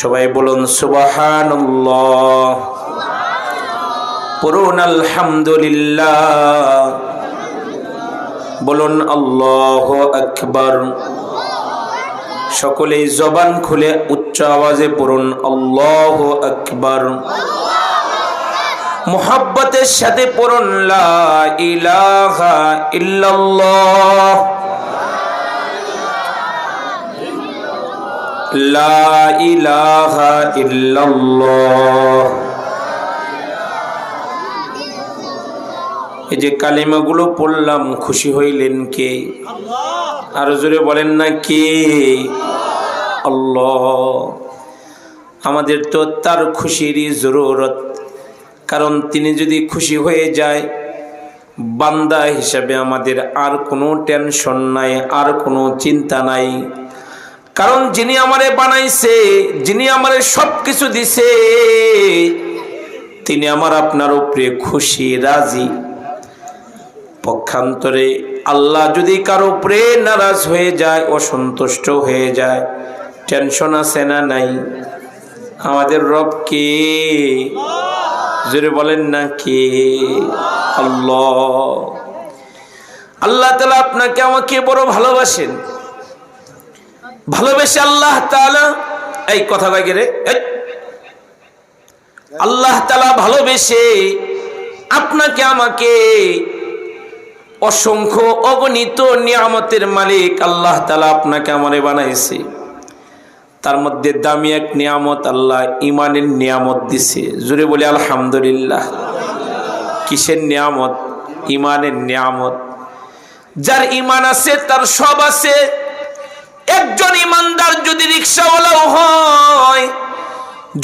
সবাই বলুন সুবাহান পড়ুন আলহামদুলিল্লাহ। বলুন আল্লাহ আকবর। সকলেই জবান খুলে উচ্চ আওয়াজে পড়ুন আল্লাহ আকবর। মোহাব্বতের সাথে পড়ুন লা ইলাহা ইল্লাল্লাহ। লা ইলাহা ইল্লাল্লাহ। এই যে কালিমাগুলো পড়লাম, খুশি হইলেন কে? আর জোরে বলেন না কে? আল্লাহ। আমাদের তো তার খুশিরই জরুরত, কারণ তিনি যদি খুশি হয়ে যায়, বান্দা হিসাবে আমাদের আর কোনো টেনশন নাই, আর কোনো চিন্তা নাই। কারণ যিনি আমারে বানাইছে, যিনি আমারে সব কিছু দিছে, তিনি আমার আপনার উপরে খুশি, রাজি। পক্ষান্তরে আল্লাহ যদি কারও উপরে নারাজ হয়ে যায়, অসন্তুষ্ট হয়ে যায়, টেনশন আছে না নাই? আমাদের রব কে? জোরে বলেন না কে? আল্লাহ। আল্লাহ তালা আপনাকে আমাকে বড় ভালোবাসেন। ভালোবেসে আল্লাহ এই কথা লাগে রে? আল্লাহ তালা ভালোবেসে আপনাকে আমাকে অসংখ্য অগণিত নিয়ামতের মালিক আল্লাহ তালা আপনাকে আমারে বানাইছে। তার মধ্যে দামি এক নিয়ামত আল্লাহ ইমানের নিয়ামত দিছে। জুড়ে বলে আলহামদুলিল্লাহ। কিসের নিয়ামত? ইমানের নিয়ামত। যার ইমান আছে, তার সব আছে। একজন ইমানদার যদি রিক্সাওয়ালাও হয়,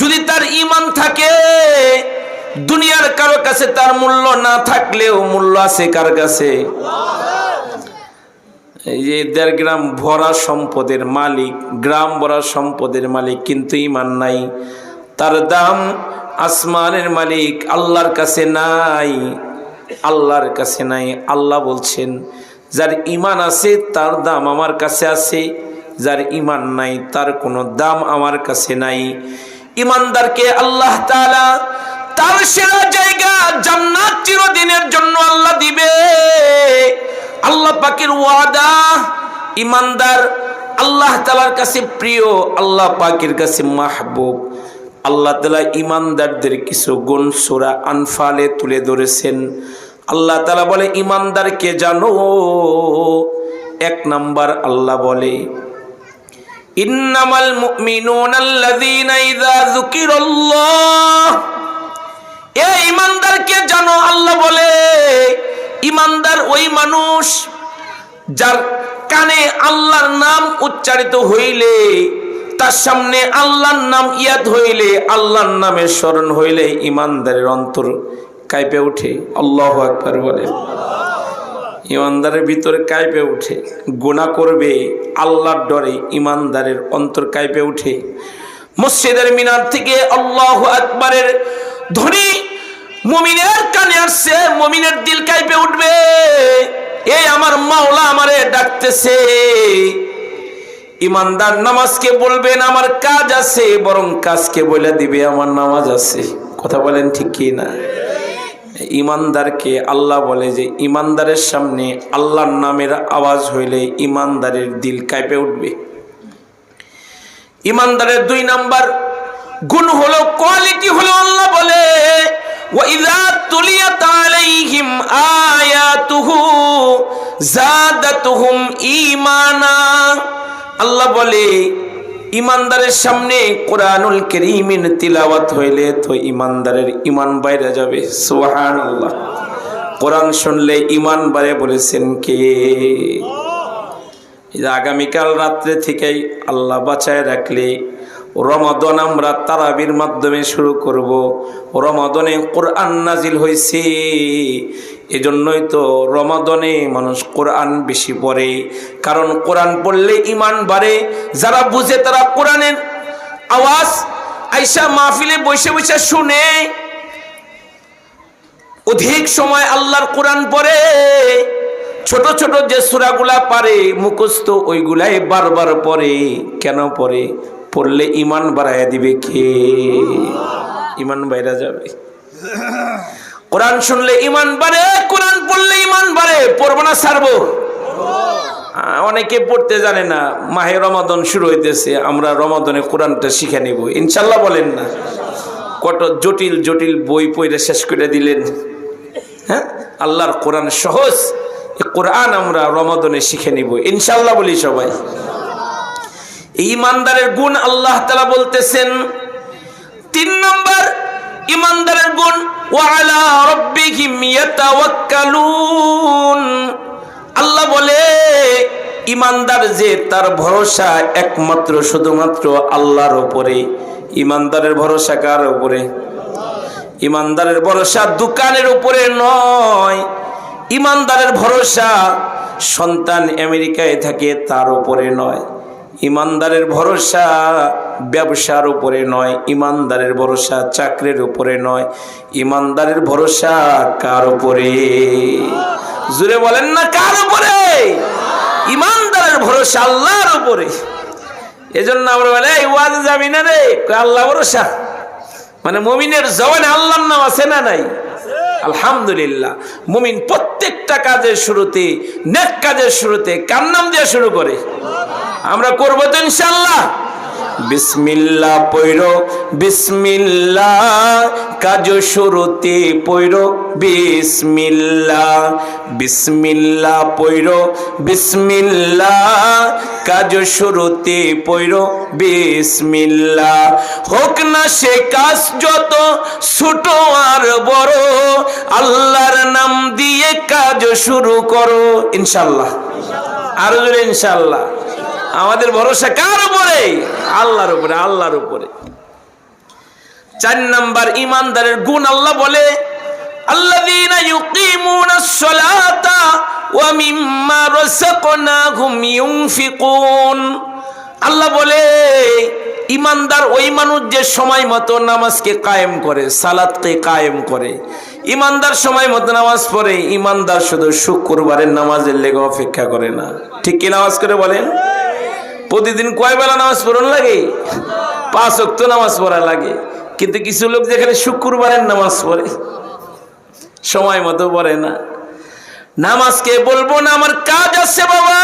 যদি তার ইমান থাকে, দুনিয়ার কারও কাছে তার মূল্য না থাকলেও মূল্য আছে কার কাছে? এই যে দেড় গ্রাম ভরা সম্পদের মালিক, গ্রাম ভরা সম্পদের মালিক, কিন্তু ইমান নাই। তার দাম আসমানের মালিক, আল্লাহর কাছে নাই। আল্লাহর কাছে নাই। আল্লাহ বলছেন, যার ইমান আছে, তার দাম আমার কাছে আছে। যার ইমান নাই, তার কোনো দাম আমার কাছে নাই। ইমানদারকে আল্লাহ তাআলা তার সেরা জায়গা জান্নাত চিরদিনের জন্য আল্লাহ দিবে। আল্লাহ পাকের ওয়াদা ইমানদার আল্লাহ তালার কাছে প্রিয়, আল্লাহ পাকের কাছে মাহবুব। আল্লাহ তালা ইমানদারদের কিছু গুণ সোরা আনফালে তুলে ধরেছেন। আল্লাহ তালা বলে ইমানদারকে জানো, এক নাম্বার আল্লাহ বলে ইন্নামাল মুমিনুন আল্লাযীনা ইযা যুকিরাল্লাহ। এ ইমানদারকে জানো, আল্লাহ বলে ইমানদার ওই মানুষ যার কানে আল্লাহর নাম উচ্চারিত হইলে, তার সামনে আল্লাহর নাম ইয়াদ হইলে, আল্লাহর নামের স্মরণ হইলে ইমানদারের অন্তর কাইপে উঠে। আল্লাহ একবার বলে। ইমানদারের ভিতরে কাইপে উঠে গুণা করবে আল্লাহর ডরে ইমানদারের অন্তর কাইপে উঠে। মসজিদের মিনার থেকে আল্লাহ আকবরের ধ্বনি মমিনের কানে আসছে, মমিনের দিল কাইপে উঠবে। এই আমার মাওলা আমারে ডাকতেছে। ইমানদার নামাজকে বলবেন, আমার কাজ আছে, বরং কাজকে বলে দিবে, আমার নামাজ আছে। কথা বলেন ঠিক কি না ইমানদারকে আল্লাহ বলে যে ইমানদারের সামনে আল্লাহর নামের আওয়াজ হইলে ইমানদারের দিল কাঁপে উঠবে ইমানদারের দুই নাম্বার গুণ হলো কোয়ালিটি হলো আল্লাহ বলে وَإِذَا تُلِيَتْ عَلَيْهِمْ آيَاتُهُ زَادَتْهُمْ إِيمَانًا আল্লাহ বলে ইমানদারের সামনে কোরআনুল করিমের তিলাওয়াত হইলে তো ইমানদারের ইমান বাইরে যাবে। সোহান আল্লাহ কোরআন শুনলে ইমান বাড়ে বলেছেন কে? আগামীকাল রাত্রে থেকেই আল্লাহ বাঁচায় রাখলে রমাদন আমরা তারাবির মাধ্যমে শুরু করব। রমাদনে কোরআন নাজিল হয়েছে এজন্যই তো রমাদনে মানুষ কোরআন বেশি পড়ে। কারণ কোরআন পড়লে ইমান বাড়ে। যারা বুঝে তারা কোরআনের আওয়াজ আইসা মাহফিলে বসে বসে শুনে। অধিক সময় আল্লাহর কোরআন পড়ে। ছোট ছোট যে সুরাগুলা পারে, মুখস্থ ওইগুলাই বারবার পড়ে। কেন পড়ে? পড়লে ইমান বাড়াইয়া দিবে কে? ইমান বাইরা যাবে। কোরআন শুনলে ইমান বাড়ে, কোরআন পড়লে ইমান বাড়ে। পড়ব না, ছাড়বো। অনেকে পড়তে জানে না, মাহে রমাদন শুরু হইতেছে, আমরা রমাদনে কোরআনটা শিখে নিব। ইনশাল্লাহ বলেন না। কত জটিল জটিল বই পইরা শেষ করে দিলেন। হ্যাঁ? আল্লাহর কোরআন সহজ কোরআন আমরা রমাদনে শিখে নিব। ইনশাল্লাহ বলি সবাই। ইমানদারের গুণ আল্লাহ তালা বলতেছেন, তিন নম্বর ইমানদারের গুণ, ওয়ালা রব্বিহিম ইয়াতাওয়াক্কালুন। আল্লাহ বলে, ইমানদার যে তার ভরসা একমাত্র, শুধুমাত্র আল্লাহর উপরে। ইমানদারের ভরসা কার উপরে? ইমানদারের ভরসা দোকানের উপরে নয়। ইমানদারের ভরসা সন্তান আমেরিকায় থাকে, তার উপরে নয়। ইমানদারের ভরসা ব্যবসার উপরে নয়, ইমানদারের ভরসা চাকরির উপরে নয়, ইমানদারের ভরসা কার উপরে? জুড়ে বলেন না কার উপরে? ইমানদারের ভরসা আল্লাহর উপরে। এজন্য আমরা বলে, এই ওয়াজ যাবি না রে? আল্লাহ ভরসা। মানে মুমিনের জবানে আল্লাহর নাম আছে না নাই? আলহামদুলিল্লাহ। মুমিন প্রত্যেকটা কাজের শুরুতে, নেক কাজের শুরুতে কার নাম দিয়ে শুরু করে? আমরা করব তো ইনশাল্লাহ বিসমিল্লাহ পৈর বিসমিল্লাহ কাজ শুরুতে পৈর বিসমিল্লাহ বিসমিল্লাহ পৈর বিসমিল্লাহ কাজ শুরুতে পৈর বিসমিল্লাহ হোক না সে কাজ যত, ছোট আর বড়। আল্লাহর নাম দিয়ে কাজ শুরু করো ইনশাল্লাহ আরও ইনশাল্লাহ আমাদের ভরসা কার উপরে? আল্লাহর উপরে আল্লাহর উপরে। চার নাম্বার ইমানদারের গুণ আল্লাহ বলে আল্লাহ বলে, ইমানদার ওই মানুষ যে সময় মতো নামাজকে কায়েম করে সালাদকে কায়েম করে, ইমানদার সময় মতো নামাজ পড়ে, ইমানদার শুধু শুক্রবারের নামাজের লেগে অপেক্ষা করে না। ঠিক কি নামাজ করে বলেন? প্রতিদিন কয় বেলা নামাজ পড়ন লাগে? পাঁচ অক্ত নামাজ পড়া লাগে। কিন্তু কিছু লোক যেখানে শুক্রবারের নামাজ পড়ে, সময় মতো পড়ে না। নামাজকে বলব না? আমার কাজ আছে বাবা।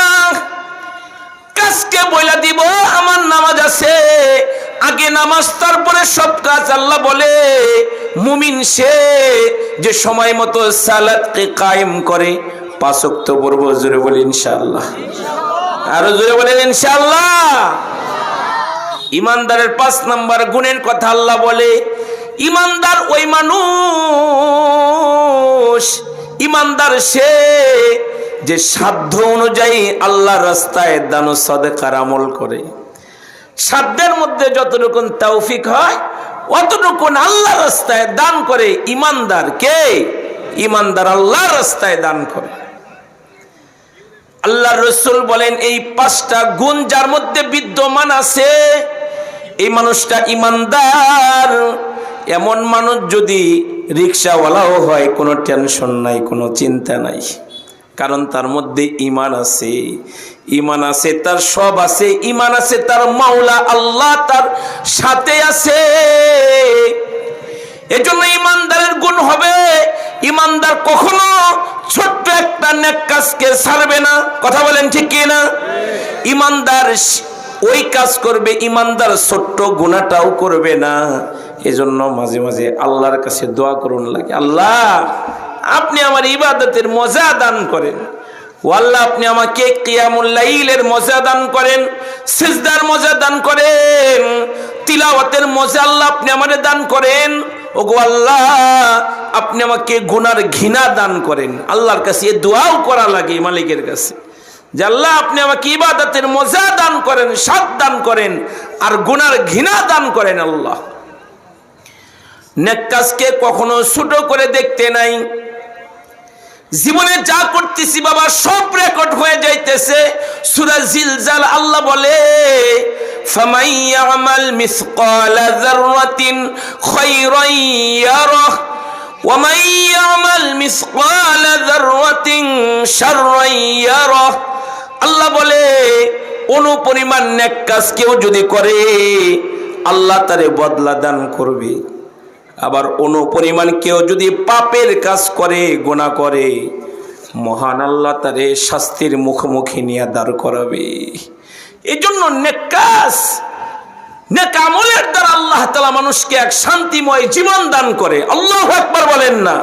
কাজকে বইলা দিব, আমার নামাজ আছে। আগে নামাজ, তারপরে সব কাজ আল্লাহ বলে। মুমিন সে যে সময় মতো সালাদকে কায়েম করে। পাঁচক্ত পড়ব, জোরে বলি ইনশাআল্লাহ। আরও জোরে বলেন, ইনশাআল্লাহ। ইমানদারের পাঁচ নাম্বার গুণের কথা আল্লাহ বলে, ইমানদার ওই মানুষ, ইমানদার সে যে সাধ্য অনুযায়ী আল্লাহ রাস্তায় দান সদেকার আমল করে। সাধ্যের মধ্যে যতটুকু তৌফিক হয়, অতটুকুন আল্লাহ রাস্তায় দান করে ইমানদার কে? ইমানদার আল্লাহ রাস্তায় দান করে। আল্লাহ রসুল বলেন, এই পাঁচটা গুণ যার মধ্যে বিদ্যমান আছে, এই মানুষটা ইমানদার। এমন মানুষ যদি রিক্সাওয়ালাও হয়, কোনো টেনশন নাই, কোনো চিন্তা নাই। কারণ তার মধ্যে ইমান আছে। ইমান আছে, তার সব আছে, ইমান আছে, তার মাওলা আল্লাহ তার সাথে আছে। এজন্য ইমানদারের গুণ হবে। ইমানদার কখনো ছোট্ট একটা নেক কাজকে ছাড়বে না। কথা বলেন ঠিক কি না? ইমানদার ওই কাজ করবে, ইমানদার ছোট্ট গুণাটাও করবে না। এজন্য মাঝে মাঝে আল্লাহর কাছে দোয়া করুন লাগে। আল্লাহ, আপনি আমার ইবাদতের মজা দান করেন। আল্লাহ, আপনি আমাকে কিয়ামুল্লাইলের মজা দান করেন, সিজদার মজা দান করেন, তিলাওয়াতের মজা আল্লাহ আপনি আমারে দান করেন। ও গো আল্লাহ, আপনি আমাকে গুনার ঘৃণা দান করেন। আল্লাহর কাছে এ দোয়াও করা লাগে মালিকের কাছে। যে আল্লাহ, আপনি আমাকে ইবাদতের মজা দান করেন সাত দান করেন, আর গুনার ঘৃণা দান করেন আল্লাহ। নেককাজকে কখনো ছোট করে দেখতে নাই। জীবনে যা করতেছি বাবা সব রেকর্ড হয়ে যাইতেছে সুরা জিলজাল আল্লাহ বলে فمن يعمل مثقال ذرة خيرا يره ومن يعمل مثقال ذرة شرا يره আল্লাহ বলে অনুপরিমাণ নেক কাজ কেউ যদি করে আল্লাহ তারে বদলা দান করবে আবার অনুপরিমাণ কেউ যদি পাপের কাজ করে গোনা করে, মহান আল্লাহ তারে শাস্তির মুখোমুখি নিয়ে দাঁড় করাবে। এই জন্য নেক কাজ নেক আমলের দ্বারা আল্লাহ তালা মানুষকে এক শান্তিময় জীবন দান করে। আল্লাহ একবার বলেন না।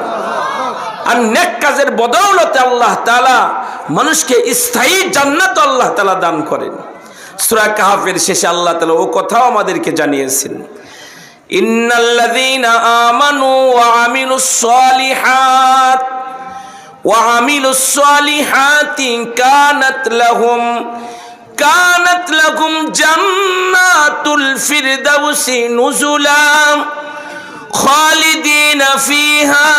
আর নেক কাজের বদৌলতে আল্লাহ তালা মানুষকে স্থায়ী জান্নাত আল্লাহ তালা দান করেন। সুরা কাহাফের শেষে আল্লাহ তালা ও কথাও আমাদেরকে জানিয়েছেন। ইন্নাল্লাযীনা আমানু ওয়া আমিলুস সালিহাত, ওয়া আমিলুস সালিহাতি কানাত লাহুম কানাত লাহুম জান্নাতুল ফিরদাউসি নুজুলা, খালিদিন ফিহা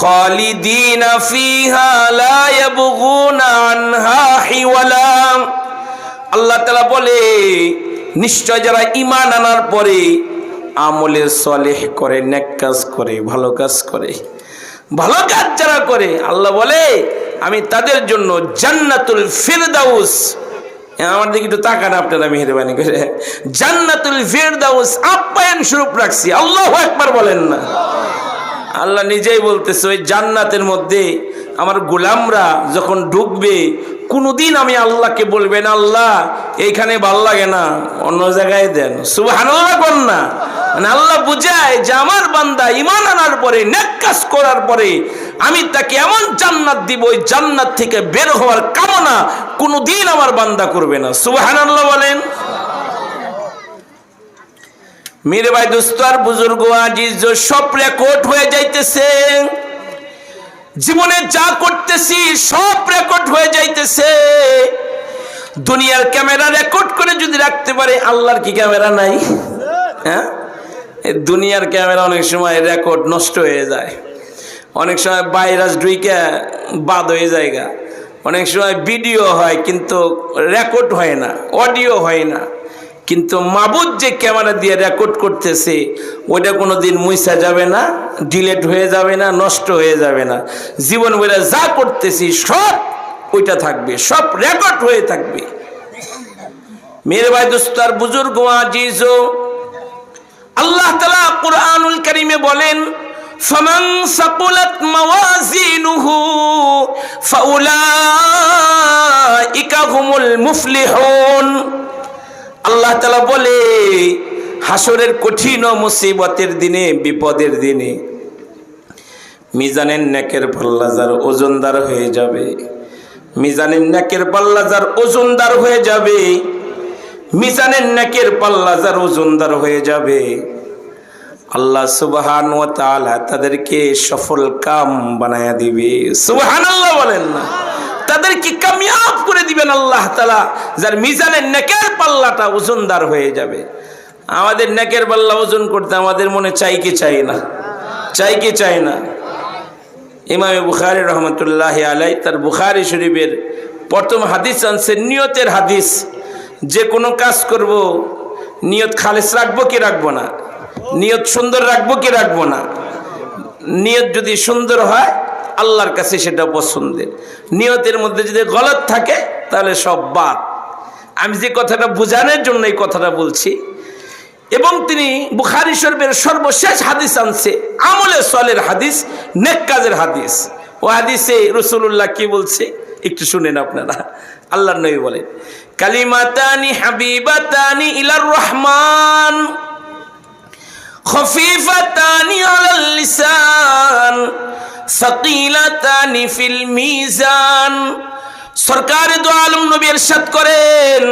খালিদিন ফিহা লা ইয়াবগুনা আনহা হিওয়ালা। আল্লাহ বলে, নিশ্চয় যারা ইমান আনার পরে আমলের সলেহ করে নেক কাজ করে ভালো কাজ করে। ভালো কাজ যারা করে আল্লাহ বলে আমি তাদের জন্য জান্নাতুল ফিরদাউস হ্যাঁ, আমার দিকে একটু তাকান আপনারা মেহরবানি করে। জান্নাতুল ফিরদাউস আপ্যায়ন স্বরূপ রাখছি আল্লাহ একবার বলেন না। আল্লাহ নিজেই বলতেছে ওই জান্নাতের মধ্যে আমার গোলামরা যখন ঢুকবে কোনোদিন আমি আল্লাহকে বলবেন আল্লাহ এইখানে ভালো লাগে না অন্য জায়গায় দেন। সুবহানাল্লাহ কর না। মানে আল্লাহ বুঝায় যে আমার বান্দা ইমান আনার পরে, নেক কাজ করার পরে আমি তাকে এমন জান্নাত দিব, ওই জান্নাত থেকে বের হওয়ার কামনা কোনোদিন আমার বান্দা করবে না। সুবহানাল্লাহ বলেন। মেরে ভাই দোস্ত আর বুজুর্গ আজিজ সব রেকর্ড হয়ে যাইতেছে। জীবনে যা করতেছি, সব রেকর্ড হয়ে যাইতেছে। দুনিয়ার ক্যামেরা রেকর্ড করে যদি রাখতে পারে, আল্লাহর কি ক্যামেরা নাই? হ্যাঁ? দুনিয়ার ক্যামেরা অনেক সময় রেকর্ড নষ্ট হয়ে যায়। অনেক সময় ভাইরাস ডুইকে বাদ হয়ে যায় গা। অনেক সময় ভিডিও হয় কিন্তু রেকর্ড হয় না অডিও হয় না। কিন্তু মাবুদ যে ক্যামেরা দিয়ে রেকর্ড করতেছে, ওইটা কোনো দিন মুইসা যাবে না ডিলেট হয়ে যাবে না, নষ্ট হয়ে যাবে না। জীবন বলে যা করতেছি সব ওইটা থাকবে, সব রেকর্ড হয়ে থাকবে। মেরে ভাই দোস্তার বুজুর্গ আজিজ আল্লাহ তালা কুরআনুল করিমে বলেন فمن ثقلت موازينه فأولئك هم المفلحون আল্লাহ তালা বলে হাসরের কঠিন ও মুসিবতের দিনে বিপদের দিনে মিজানের নেকের পাল্লাজার ওজনদার হয়ে যাবে মিজানের নেকের পাল্লাজার ওজনদার হয়ে যাবে মিজানের নেকের পাল্লাজার ওজনদার হয়ে যাবে। আল্লাহ সুবহান ও তাআলা তাদেরকে সফল কাম বানায়া দিবে। সুবহান আল্লাহ বলেন না। তাদেরকে কামিয়াব করে দিবেন আল্লাহ তালা যার মিজানের নেকের পাল্লাটা ওজনদার হয়ে যাবে। আমাদের নেকের পাল্লা ওজন করতে আমাদের মনে চাই কি চাই না? চাই কি চাই না? ইমামে বুখারি রহমতুল্লাহ আলাই তার বুখারি শরীফের প্রথম হাদিস আনছে, নিয়তের হাদিস। যে কোনো কাজ করব, নিয়ত খালেস রাখব কি রাখব না? নিয়ত সুন্দর রাখব কি রাখব না? নিয়ত যদি সুন্দর হয়, আল্লাহর কাছে সেটা পছন্দের। নিয়তের মধ্যে যদি গলত থাকে, তাহলে সব বাদ। আমি যে কথাটা বোঝানোর জন্য এই কথাটা বলছি, এবং তিনি বুখারি শরীফের সর্বশেষ হাদিস আনছে, আমলে সলের হাদিস, নেক কাজের হাদিস। ও হাদিসে রসুল্লাহ কি বলছে? একটু শুনেন আপনারা। আল্লাহর নবী বলেন কালিমাতানি হাবিবাতানি ইলার রহমান। খফিফাতানি আলাল লিসান। সাকিলাতানি ফিল মিজান। সরকার দো আলম নবী এরশাদ করেন,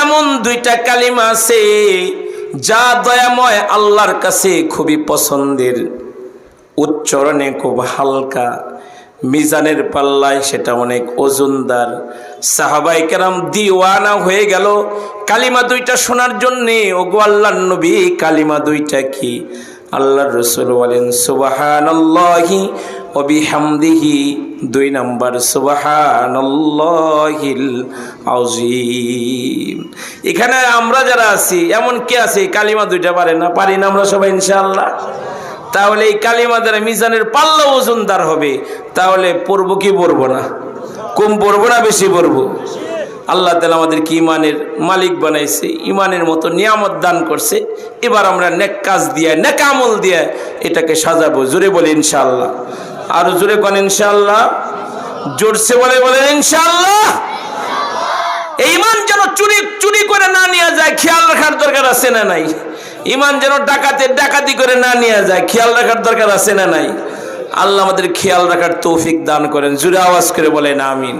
এমন দুইটা কালিমা আছে যা দয়াময় আল্লাহর কাছে খুবই পছন্দের। উচ্চারণে খুব হালকা। মিজানের পাল্লায় সেটা অনেক ওজনদার। সাহাবাই কেরাম দিওয়ানা হয়ে গেল। কালিমা দুইটা শোনার জন্যে, ওগো আল্লাহ নবী, কালিমা দুইটা কি? আল্লাহ রসুল বলেন সুবাহান অবিহামদিহি দুই নম্বর সুবাহান এখানে আমরা যারা আছি, এমন কে আছি? কালিমা দুইটা পারে না? পারি না আমরা সবাই, ইনশাআল্লাহ? তাহলে এই কালিমা দ্বারা মিজানের পাল্লা ওজনদার হবে। তাহলে পড়ব কি পড়ব না? কম পড়ব না, বেশি পড়ব? আল্লাহ তালা আমাদেরকে ইমানের মালিক বানাইছে, ইমানের মতো নিয়ামত দান করছে। এবার আমরা নেক কাজ দিয়ে, নেক আমল দিয়ে এটাকে সাজাবো। জোরে বলি ইনশাল্লাহ আরও জোরে কোন ইনশাল্লাহ জোরসে বলে বলেন ইনশাল্লাহ এই ইমান যেন চুরি চুরি করে না নিয়ে যায়, খেয়াল রাখার দরকার আছে না নাই? ইমান যেন ডাকাতে, ডাকাতি করে না নিয়ে যায়, খেয়াল রাখার দরকার আছে না নাই? আল্লাহ আমাদের খেয়াল রাখার তৌফিক দান করেন জুড়ে আওয়াজ করে বলেন, আমিন।